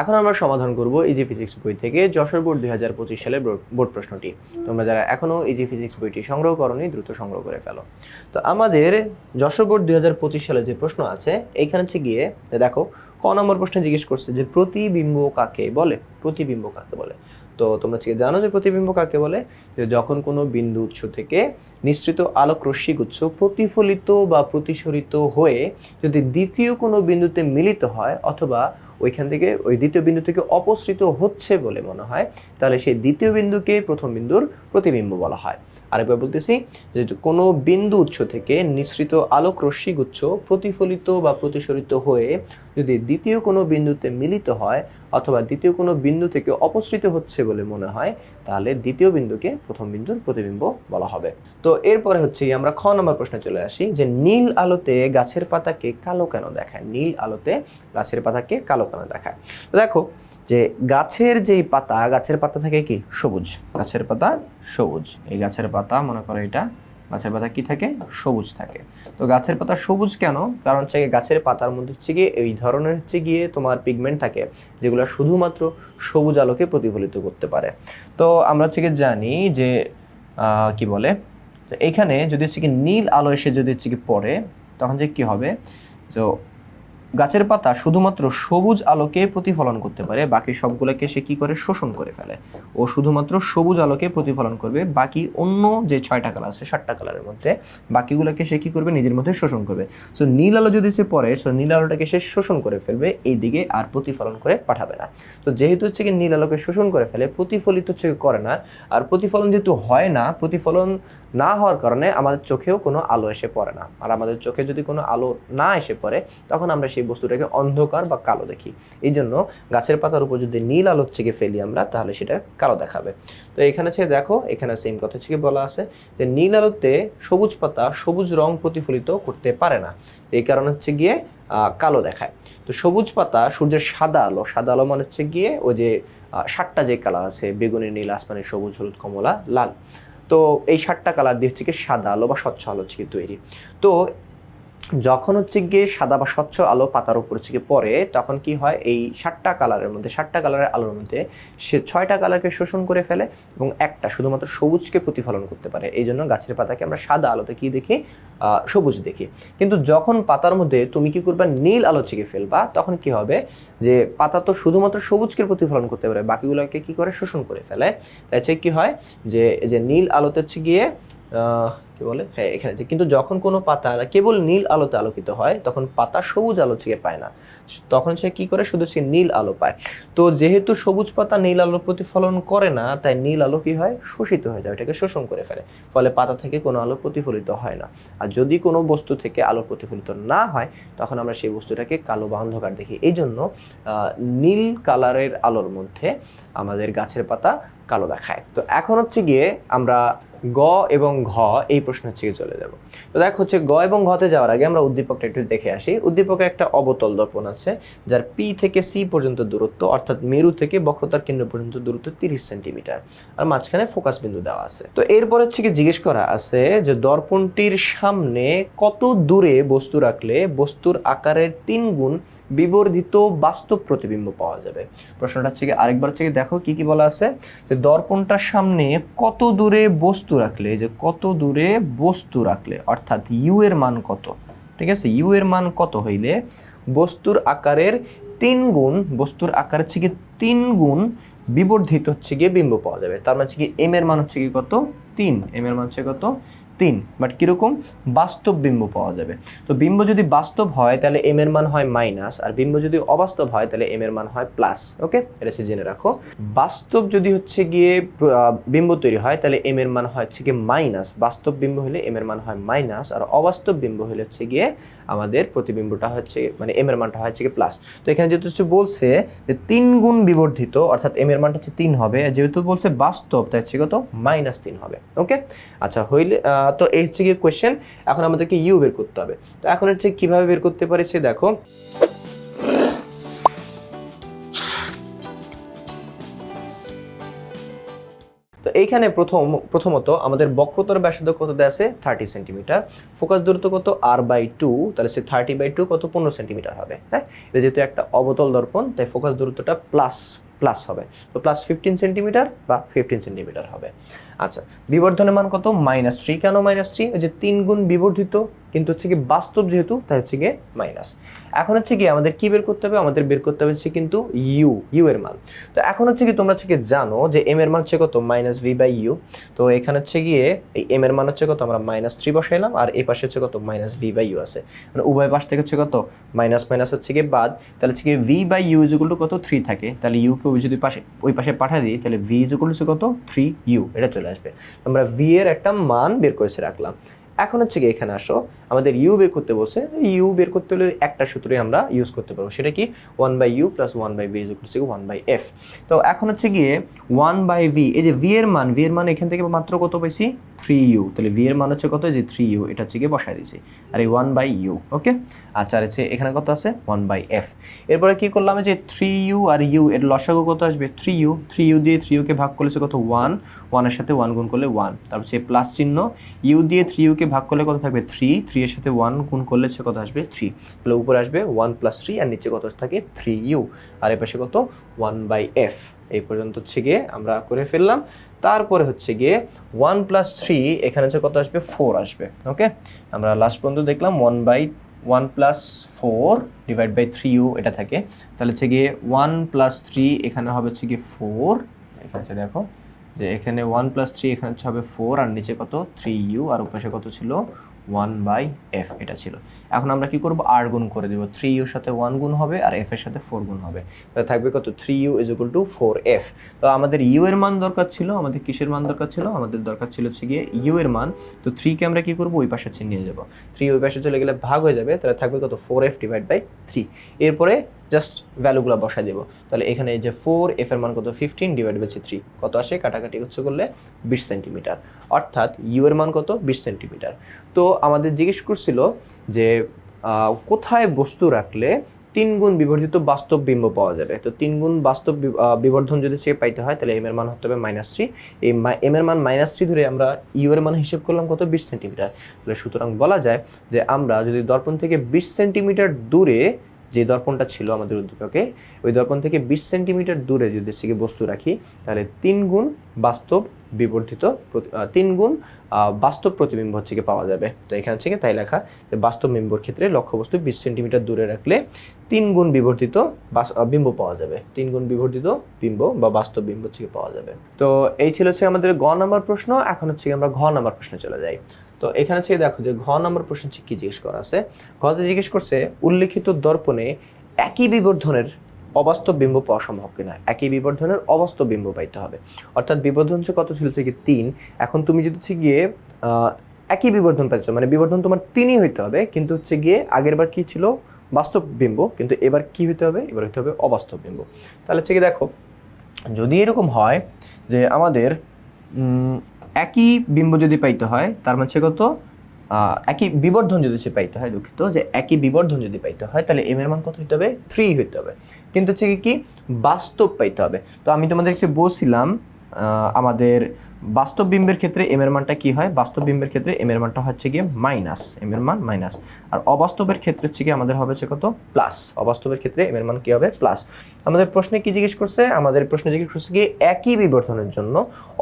এখন আমরা সমাধান করব ইজি ফিজিক্স বই থেকে যশোর বোর্ড দুই হাজার পঁচিশ সালের বোর্ড- প্রশ্নটি। তোমরা যারা এখনও ইজি ফিজিক্স বইটি সংগ্রহ করনি, দ্রুত সংগ্রহ করে ফেলো। তো আমাদের যশোর বোর্ড দুই হাজার পঁচিশ সালে যে প্রশ্ন আছে, এইখানে হচ্ছে গিয়ে, দেখো, ক নম্বর প্রশ্নে জিজ্ঞেস করছে যে প্রতিবিম্ব কাকে বলে? প্রতিবিম্ব কাকে বলে? তো তোমরা চেয়ে জানো যে প্রতিবিম্ব কাকে বলে? যে যখন কোনো বিন্দু উৎস থেকে নিঃসৃত আলোক রশ্মিগুচ্ছ প্রতিফলিত বা প্রতিসরিত হয়ে যদি দ্বিতীয় কোনো বিন্দুতে মিলিত হয় অথবা ওইখান থেকে ওই দ্বিতীয় বিন্দু থেকে অপসৃত হচ্ছে বলে মনে হয়, তাহলে সেই দ্বিতীয় বিন্দুকে প্রথম বিন্দুর প্রতিবিম্ব বলা হয়। আরেকবার বলতেছি যে কোনো বিন্দু উৎস থেকে নিঃসৃত আলোক রশ্মিগুচ্ছ প্রতিফলিত বা প্রতিসরিত হয়ে যদি দ্বিতীয় কোনো বিন্দুতে মিলিত হয় অথবা দ্বিতীয় কোনো বিন্দু থেকে অপসৃত হচ্ছে বলে মনে হয়, তাহলে দ্বিতীয় বিন্দুকে প্রথম বিন্দুর প্রতিবিম্ব বলা হবে। তো এরপরে হচ্ছে আমরা খ নম্বর প্রশ্নে চলে আসি যে নীল আলোতে গাছের পাতাকে কালো কেন দেখায়? নীল আলোতে গাছের পাতাকে কালো কেন দেখায়? দেখো যে গাছের যেই পাতা, গাছের পাতা থাকে কি? সবুজ। গাছের পাতা সবুজ। এই গাছের পাতা, মনে করো এটা, গাছের পাতা কি থাকে? সবুজ থাকে। তো গাছের পাতা সবুজ কেন? কারণ হচ্ছে গাছের পাতার মধ্যে হচ্ছে গিয়ে এই ধরনের হচ্ছে গিয়ে তোমার পিগমেন্ট থাকে, যেগুলো শুধুমাত্র সবুজ আলোকে প্রতিফলিত করতে পারে। তো আমরা হচ্ছে জানি যে কি বলে? এখানে যদি হচ্ছে কি নীল আলো এসে যদি হচ্ছে কি পড়ে, তখন যে কি হবে? তো গাছের পাতা শুধুমাত্র সবুজ আলোকে প্রতিফলন করতে পারে, বাকি সবগুলোকে সে কি করে? শোষণ করে ফেলে। ও শুধুমাত্র সবুজ আলোকে প্রতিফলন করবে, বাকি অন্য যে ছয়টা কালার আছে, সাতটা কালারের মধ্যে, বাকিগুলোকে সে কি করবে? নিজের মধ্যে শোষণ করবে। সো নীল আলো যদি সে পড়ে সো নীল আলোটাকে সে শোষণ করে ফেলবে, এই দিকে আর প্রতিফলন করে পাঠাবে না। তো যেহেতু হচ্ছে কি নীল আলোকে শোষণ করে ফেলে, প্রতিফলিত হচ্ছে করে না, আর প্রতিফলন যেহেতু হয় না, প্রতিফলন না হওয়ার কারণে আমাদের চোখেও কোনো আলো এসে পড়ে না। আর আমাদের চোখে যদি কোনো আলো না এসে পড়ে, তখন আমরা সেই বস্তুটাকে অন্ধকার বা কালো দেখি। এই জন্য গাছের পাতার উপর যদি নীল আলো থেকে ফেলি আমরা, তাহলে সেটা কালো দেখাবে। তো এখানে হচ্ছে দেখো, এখানে সেম কথা থেকে বলা আছে, যে নীল আলোতে সবুজ পাতা, সবুজ রং প্রতিফলিত করতে পারে না। এই কারণে হচ্ছে গিয়ে কালো দেখায়। তো সবুজ পাতা সূর্যের সাদা আলো সাদা আলো মানে হচ্ছে গিয়ে ওই যে সাতটা যে কালার আছে, বেগুনি, নীল, আসমানি, সবুজ, হলুদ, কমলা, লাল। তো এই সাতটা কালার দিয়ে হচ্ছে কি সাদা আলো বা স্বচ্ছ আলো হচ্ছে তৈরি। তো যখন হচ্ছে গিয়ে সাদা বা স্বচ্ছ আলো পাতার উপর হচ্ছে গিয়ে পড়ে, তখন কি হয়? এই সাতটা কালারের মধ্যে, সাতটা কালারের আলোর মধ্যে সে ছয়টা কালারকে শোষণ করে ফেলে এবং একটা শুধুমাত্র সবুজকে প্রতিফলন করতে পারে। এই জন্য গাছের পাতাকে আমরা সাদা আলোতে কি দেখি? সবুজ দেখি। কিন্তু যখন পাতার মধ্যে তুমি কি করবা? নীল আলো থেকে ফেলবা, তখন কি হবে? যে পাতা তো শুধুমাত্র সবুজকে প্রতিফলন করতে পারে, বাকিগুলোকে কি করে? শোষণ করে ফেলে। তাই হচ্ছে কি হয়? যে যে নীল আলোতে হচ্ছে গিয়ে কি বলে? হ্যাঁ এখানে যে, কিন্তু যখন কোনো পাতা কেবল নীল আলোতে আলোকিত হয়, তখন পাতা সবুজ আলো থেকে পায় না। তখন সে কি করে? শুধু সে নীল আলো পায়। তো যেহেতু সবুজ পাতা নীল আলো প্রতিফলন করে না, তাই নীল আলো কি হয়? শোষিত হয়ে যায়, ওটাকে শোষণ করে ফেলে। ফলে পাতা থেকে কোনো আলো প্রতিফলিত হয় না। আর যদি কোনো বস্তু থেকে আলো প্রতিফলিত না হয়, তখন আমরা সেই বস্তুটাকে কালো বা অন্ধকার দেখি। এই জন্য নীল কালারের আলোর মধ্যে আমাদের গাছের পাতা কালো দেখায়। তো এখন হচ্ছে গিয়ে আমরা গ এবং ঘ এই প্রশ্ন হচ্ছে গিয়ে চলে যাব। তো দেখ হচ্ছে গ এবং ঘতে যাওয়ার আগে আমরা উদ্দীপকটা একটু দেখে আসি। উদ্দীপকে একটা অবতল দর্পণ আছে, যার পি থেকে সি পর্যন্ত দূরত্ব, অর্থাৎ মেরু থেকে বক্রতার কেন্দ্র পর্যন্ত দূরত্ব তিরিশ সেন্টিমিটার। আর মাঝখানে ফোকাস বিন্দু দেওয়া আছে। তো এরপর হচ্ছে কি জিজ্ঞেস করা আছে যে দর্পণটির সামনে কত দূরে বস্তু রাখলে বস্তুর আকারের তিন গুণ বিবর্ধিত বাস্তব প্রতিবিম্ব পাওয়া যাবে? প্রশ্নটা হচ্ছে কি আরেকবার হচ্ছে কি দেখো কি কি বলা আছে? যে দর্পণটার সামনে কত দূরে বস্তু রাখলে, যে কত দূরে বস্তু রাখলে, অর্থাৎ ইউ এর মান কত? ঠিক আছে ইউ এর মান কত হইলে বস্তুর আকারের তিন গুণ, বস্তুর আকার হচ্ছে তিন গুণ বিবর্ধিত হচ্ছে গিয়ে বিম্ব পাওয়া যাবে। তার মানে হচ্ছে কি এম এর মান হচ্ছে কি কত? তিন। এম এর মান হচ্ছে কত? তিন বাট কীরকম? বাস্তব বিম্ব পাওয়া যাবে। তো বিম্ব যদি বাস্তব হয়, তাহলে এম এর মান হয় মাইনাস আর বিম্ব যদি অবাস্তব হয়, তাহলে এম এর মান হয় প্লাস ওকে এটা হচ্ছে জেনে রাখো। বাস্তব যদি হচ্ছে গিয়ে বিম্ব তৈরি হয়, তাহলে এম এর মান হয় হচ্ছে গিয়ে মাইনাস বাস্তব বিম্ব হলে এম এর মান হয় মাইনাস আর অবাস্তব বিম্ব হলে হচ্ছে গিয়ে আমাদের প্রতিবিম্বটা হচ্ছে মানে এম এর মানটা হচ্ছে গিয়ে প্লাস তো এখানে যেহেতু হচ্ছে বলছে যে তিন গুণ বিবর্ধিত, অর্থাৎ এম এর মানটা হচ্ছে তিন হবে, যেহেতু বলছে বাস্তব, তাই হচ্ছে কত? মাইনাস তিন হবে ওকে আচ্ছা হইলে তো এই হচ্ছে গিয়ে কোয়েশ্চেন এখন আমাদেরকে ইউ বের করতে হবে। তো এখন হচ্ছে কীভাবে বের করতে পারছে দেখো। তো এইখানে প্রথম, প্রথমত আমাদের বক্রতর ব্যাসার্ধ কত দেওয়া আছে? থার্টি সেন্টিমিটার ফোকাস দূরত্ব কত? আর বাই টু তাহলে সে থার্টি বাই টু কত? পনেরো সেন্টিমিটার হবে হ্যাঁ? এটা যেহেতু একটা অবতল দর্পণ, তাই ফোকাস দূরত্বটা প্লাস প্লাস হবে। তো প্লাস ফিফটিন সেন্টিমিটার বা ফিফটিন সেন্টিমিটার হবে। আচ্ছা বিবর্ধনের মান কত? মাইনাস থ্রি কেন মাইনাস থ্রি যে তিন গুণ বিবর্ধিত, কিন্তু হচ্ছে কি বাস্তব যেহেতু, তাই হচ্ছে গিয়ে মাইনাস এখন হচ্ছে কি আমাদের কি বের করতে হবে? আমাদের বের করতে হবে হচ্ছে কিন্তু ইউ ইউ এর মান। তো এখন হচ্ছে কি তোমরা হচ্ছে জানো যে এম এর মান হচ্ছে কত? মাইনাস ভি বাই ইউ তো এখানে হচ্ছে গিয়ে এই এম এর মান হচ্ছে কত? আমরা মাইনাস থ্রি বসাইলাম, আর এই পাশে হচ্ছে কত? মাইনাস ভি বাই ইউ আছে। মানে উভয় পাশ থেকে হচ্ছে কত? মাইনাস মাইনাস হচ্ছে গিয়ে বাদ। তাহলে হচ্ছে গিয়ে ভি বাই ইউ ইজ কত? থ্রি থাকে। তাহলে ইউকে যদি পাশে, ওই পাশে পাঠা দিই, তাহলে ভি ইজ কত? থ্রি ইউ এটা চলে আসবে। আমরা ভি এর একটা মান বের করেছে রাখলাম। এখন হচ্ছে কি এখানে আসো। আমাদের ইউ বের করতে বসে ইউ বের করতে হলে একটা সূত্রে আমরা ইউজ করতে পারব। সেটা কি? One by U plus one by V হচ্ছে ওয়ান বাই এফ তো এখন হচ্ছে গিয়ে ওয়ান বাই ভি এই যে ভি এর মান ভি এর মান এখান থেকে মাত্র কত পেয়েছি থ্রি ইউ তাহলে ভি এর মান হচ্ছে কত? যে থ্রি ইউ এটা হচ্ছে গিয়ে বসাই দিয়েছি। আর এই ওয়ান বাই ইউ ওকে আচ্ছা আর হচ্ছে এখানে কত আছে? ওয়ান বাই এফ এরপরে কী করলাম? যে থ্রি ইউ আর ইউ এর লসাগু কত আসবে? থ্রি ইউ থ্রি ইউ দিয়ে থ্রি ইউকে ভাগ করলে কত? ওয়ান ওয়ানের সাথে ওয়ান গুণ করলে ওয়ান তারপর হচ্ছে প্লাস চিহ্ন। ইউ দিয়ে থ্রি ইউকে ভাগ করলে কত থাকবে? থ্রি থ্রি এর সাথে ওয়ান গুণ করলে সে কত আসবে? থ্রি তাহলে উপরে আসবে ওয়ান প্লাস থ্রি আর নিচে কত থাকে? থ্রি ইউ আর এ পাশে কত? ওয়ান বাই এফ এই পর্যন্ত হচ্ছে গিয়ে আমরা করে ফেললাম। তারপরে হচ্ছে গিয়ে ওয়ান প্লাস থ্রি এখানে হচ্ছে কত আসবে? ফোর আসবে। ওকে আমরা লাস্ট পর্যন্ত দেখলাম one by one plus four divide by three U এটা থাকে। তাহলে হচ্ছে গিয়ে ওয়ান প্লাস থ্রি এখানে হবে হচ্ছে গিয়ে ফোর এখানে দেখো যে এখানে ওয়ান প্লাস থ্রি এখানে হবে ফোর আর নিচে কত? থ্রি ইউ আর ওপাশে কত ছিল? ওয়ান বাই এফ এটা ছিল। এখন আমরা কি করব? আর গুণ করে দেবো। থ্রি ইউর সাথে ওয়ান গুণ হবে আর এফ এর সাথে ফোর গুণ হবে। তাহলে থাকবে কত? Three U is equal to four F তো আমাদের ইউ এর মান দরকার ছিল, আমাদের কিসের মান দরকার ছিল? আমাদের দরকার ছিল হচ্ছে গিয়ে ইউ এর মান। তো থ্রিকে আমরা কি করব? ওই পাশে নিয়ে যাব থ্রি ওই পাশে চলে গেলে ভাগ হয়ে যাবে, তাহলে থাকবে কত? Four F divide by three এরপরে জাস্ট ভ্যালুগুলো বসাই দেবো। তাহলে এখানে যে ফোর এফ এর মান কত? ফিফটিন ডিভাইড বাই থ্রি কত আসে? কাটাকাটি হচ্ছে করলে বিশ সেন্টিমিটার অর্থাৎ ইউ এর মান কত? বিশ সেন্টিমিটার তো আমাদের জিজ্ঞেস করছিল যে কোথায় বস্তু রাখলে তিন গুণ বিবর্ধিত বাস্তব বিম্ব পাওয়া যাবে? তো তিন গুণ বাস্তব বিবর্ধন যদি সে পাইতে হয়, তাহলে এম এর মান হতে হবে মাইনাস থ্রি এই এম এর মান মাইনাস থ্রি ধরে আমরা ইউ এর মান হিসেব করলাম কত? বিশ সেন্টিমিটার তাহলে সুতরাং বলা যায় যে আমরা যদি দর্পণ থেকে বিশ সেন্টিমিটার দূরে যে দর্পণটা ছিল আমাদের উদ্দীপকে, ওই দর্পণ থেকে বিশ সেন্টিমিটার দূরে যদি গিয়ে বস্তু রাখি, তাহলে তিন গুণ বাস্তব বিবর্ধিত তিন গুণ বাস্তব প্রতিবিম্ব হচ্ছে গিয়ে পাওয়া যাবে। তো এখানে গিয়ে তাই লেখা যে বাস্তব বিম্বর ক্ষেত্রে লক্ষ্যবস্তু বিশ সেন্টিমিটার দূরে রাখলে তিন গুণ বিবর্ধিত বিম্ব পাওয়া যাবে। তিন গুণ বিবর্ধিত বিম্ব বা বাস্তব বিম্ব গিয়ে পাওয়া যাবে। তো এই ছিল হচ্ছে আমাদের গ নম্বর প্রশ্ন, এখন হচ্ছে আমরা ঘ নম্বর প্রশ্নে চলে যাই। তো এখানে হচ্ছে দেখো যে ঘ নম্বর প্রশ্ন কি জিজ্ঞেস করা আছে? ঘতে জিজ্ঞেস করছে, উল্লেখিত দর্পণে একই বিবর্ধনের অবাস্তব বিম্ব পাওয়া সম্ভব কিনা? একই বিবর্ধনের অবাস্তব বিম্ব পাইতে হবে। অর্থাৎ বিবর্ধন কত ছিল? কি তিন। এখন তুমি যদি হচ্ছে গিয়ে একই বিবর্ধন পাইছো মানে বিবর্ধন তোমার তিনই হইতে হবে, কিন্তু হচ্ছে গিয়ে আগের বার কি ছিল? বাস্তব বিম্ব। কিন্তু এবার কি হইতে হবে? এবার হইতে হবে অবাস্তব বিম্ব। তাহলে হচ্ছে কি দেখো, যদি এরকম হয় যে আমাদের একই বিম্ব যদি পাইতে হয়, তার মানে সে কত একই বিবর্ধন যদি সে পাইতে হয় দুঃখিত, যে একই বিবর্ধন যদি পাইতে হয়, তাহলে এম এর মান কত হইতে হবে? থ্রি হইতে হবে। কিন্তু হচ্ছে কি বাস্তব পাইতে হবে। তো আমি তোমাদের কাছে বলছিলাম আমাদের বাস্তব বিম্বের ক্ষেত্রে এম এর মানটা কি হয়? বাস্তব বিম্বের ক্ষেত্রে এম এর মানটা হচ্ছে গিয়ে মাইনাস এম এর মান মাইনাস আর অবাস্তবের ক্ষেত্রে হচ্ছে কি আমাদের হবে হচ্ছে কত? প্লাস অবাস্তবের ক্ষেত্রে এম এর মান কি হবে? প্লাস আমাদের প্রশ্নে কি জিজ্ঞেস করছে? আমাদের প্রশ্নে জিজ্ঞেস করছে কি একই বিবর্ধনের জন্য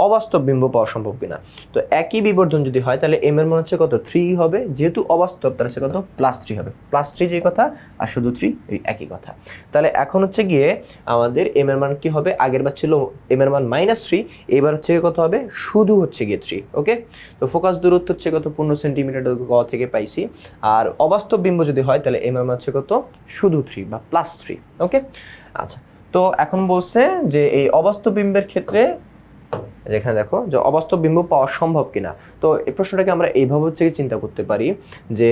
অবাস্তব বিম্ব পাওয়া সম্ভব কিনা? তো একই বিবর্ধন যদি হয়, তাহলে এম এর মান হচ্ছে কত? থ্রি হবে। যেহেতু অবাস্তব, তাহলে হচ্ছে কত? প্লাস থ্রি হবে। প্লাস থ্রি যে কথা, আর শুধু থ্রি ওই একই কথা। তাহলে এখন হচ্ছে গিয়ে আমাদের এম এর মান কি হবে? আগের বার ছিল এম এর মান মাইনাস থ্রি এবার হচ্ছে গিয়ে কত হবে? শুধু হচ্ছে গিয়ে থ্রি ওকে তো ফোকাস দূরত্ব হচ্ছে কত? পনেরো সেন্টিমিটার গ থেকে পাইছি। আর অবাস্তব বিম্ব যদি হয়, তাহলে এম এম হচ্ছে কত? শুধু থ্রি বা প্লাস থ্রি ওকে আচ্ছা তো এখন বলছে যে এই অবাস্তব বিম্বের ক্ষেত্রে, যেখানে দেখো যে অবাস্তব বিম্ব পাওয়া সম্ভব কিনা? তো এই প্রশ্নটাকে আমরা এইভাবে হচ্ছে চিন্তা করতে পারি যে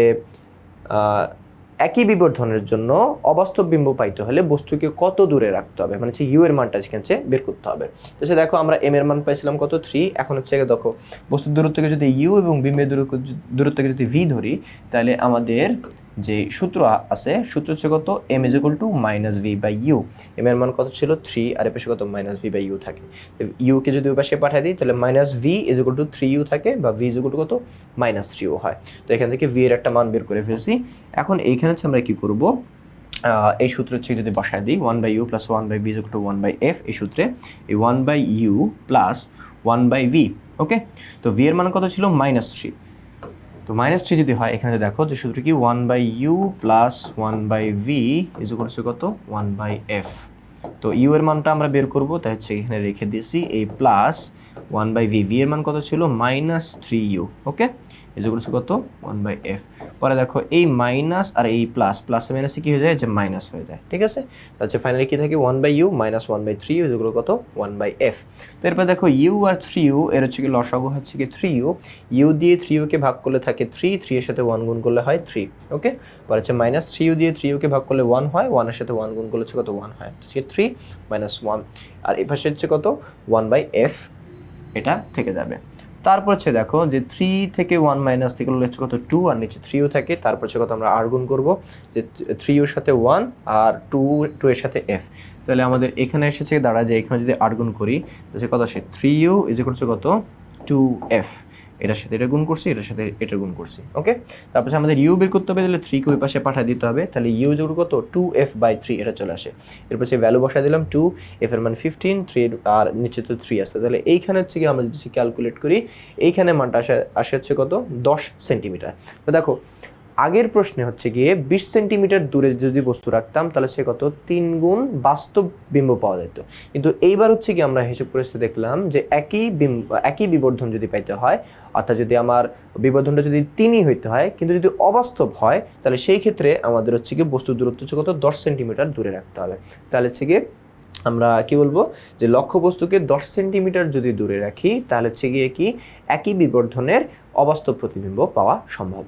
একই বিবর্ধনের জন্য অবাস্তব বিম্ব পাইতে হলে বস্তুকে কত দূরে রাখতে হবে? মানে ইউ এর মানটা সেখানে বের করতে হবে। তো সে দেখো, আমরা এম এর মান পাইছিলাম কত? থ্রি এখন হচ্ছে দেখো, বস্তুর দূরত্বকে যদি ইউ এবং বিম্বের দূরত্ব দূরত্বকে যদি ভি ধরি, তাহলে আমাদের যে সূত্র আছে, সূত্র হচ্ছে কত? M is equal to minus V by U M এর মান কত ছিল? থ্রি আর এ পাশে কত? মাইনাস ভি বাই ইউ থাকে। ইউকে যদি ওই পাশে পাঠিয়ে দিই, তাহলে minus V is equal to three U থাকে বা ভি ইজ ইকুয়াল টু কত? মাইনাস থ্রি ইউ হয়। তো এখান থেকে ভি এর একটা মান বের করে ফেলছি। এখন এইখানে হচ্ছে আমরা কী করব? এই সূত্র হচ্ছে যদি বসায় দিই one by U plus one by V to one by F এই সূত্রে এই one by U plus one by V okay তো ভি এর মান কত ছিল? মাইনাস থ্রি তো মাইনাস থ্রি যদি হয়, এখানে দেখো যে শুধু কি? One by U plus one by V is করছে কত? ওয়ান বাই এফ তো ইউ এর মানটা আমরা বের করব, তাই হচ্ছে এখানে রেখে দিয়েছি এই plus one by V V এর মান কত ছিল? Minus three U okay is করছে কত? ওয়ান বাই এফ পরে দেখো, এই মাইনাস আর এই প্লাস প্লাস মাইনাসে কি হয়ে যায়? যে মাইনাস হয়ে যায়, ঠিক আছে? তাহলে ফাইনালি কি থাকে? One by U minus one by three U যেগুলো কত? ওয়ান বাই এফ তো দেখো ইউ আর থ্রি ইউ এর হচ্ছে কি লসাগু হচ্ছে কি থ্রি ইউ ইউ দিয়ে থ্রি ইউকে ভাগ করলে থাকে থ্রি থ্রি এর সাথে ওয়ান গুণ করলে হয় থ্রি ওকে পরে হচ্ছে মাইনাস থ্রি ইউ দিয়ে থ্রি ইউকে ভাগ করলে ওয়ান হয় ওয়ানের সাথে ওয়ান গুণ করলে হচ্ছে কত? ওয়ান হয়। হচ্ছে থ্রি মাইনাস ওয়ান আর এই পাশে হচ্ছে কত? ওয়ান বাই এফ এটা থেকে যাবে। তারপর হচ্ছে দেখো যে থ্রি থেকে ওয়ান মাইনাস থেকে হচ্ছে কত? টু আর নিচে থ্রিও থাকে। তারপর হচ্ছে কত? আমরা আর গুণ করব। যে থ্রিওর সাথে ওয়ান আর টু টু এর সাথে এফ তাহলে আমাদের এখানে এসেছে, দাঁড়া যে এখানে যদি আর গুণ করি হচ্ছে কত আসে? থ্রি ইউ ইজ করছে কত? টু এফ এটার সাথে এটা গুণ করছি, এটার সাথে এটা গুণ করছি ওকে তারপর আমাদের ইউ বের করতে হবে, তাহলে থ্রিকে ওই পাশে পাঠিয়ে দিতে হবে, তাহলে ইউ যোগ কত? টু এফ বাই থ্রি এটা চলে আসে। এরপর সে ভ্যালু বসা দিলাম টু এফ এর মান ফিফটিন থ্রি আর নিচে তো থ্রি আসছে তাহলে এইখানে হচ্ছে কি আমরা যদি ক্যালকুলেট করি, এইখানে মানটা আসে আসে হচ্ছে কত? দশ সেন্টিমিটার তো দেখো আগের প্রশ্নে হচ্ছে গিয়ে বিশ সেন্টিমিটার দূরে যদি বস্তু রাখতাম, তাহলে সে কত? তিন গুণ বাস্তব বিম্ব পাওয়া যেত। কিন্তু এইবার হচ্ছে কি আমরা হিসেব করে দেখলাম যে একই বিম্ব, একই বিবর্ধন যদি পাইতে হয়, অর্থাৎ যদি আমার বিবর্ধনটা যদি তিনই হইতে হয়, কিন্তু যদি অবাস্তব হয়, তাহলে সেই ক্ষেত্রে আমাদের হচ্ছে গিয়ে বস্তুর দূরত্ব হচ্ছে কত? দশ সেন্টিমিটার দূরে রাখতে হবে। তাহলে হচ্ছে গিয়ে আমরা কি বলব? যে লক্ষ্য বস্তুকে দশ সেন্টিমিটার যদি দূরে রাখি, তাহলে হচ্ছে গিয়ে কি? একই বিবর্ধনের অবাস্তব প্রতিবিম্ব পাওয়া সম্ভব।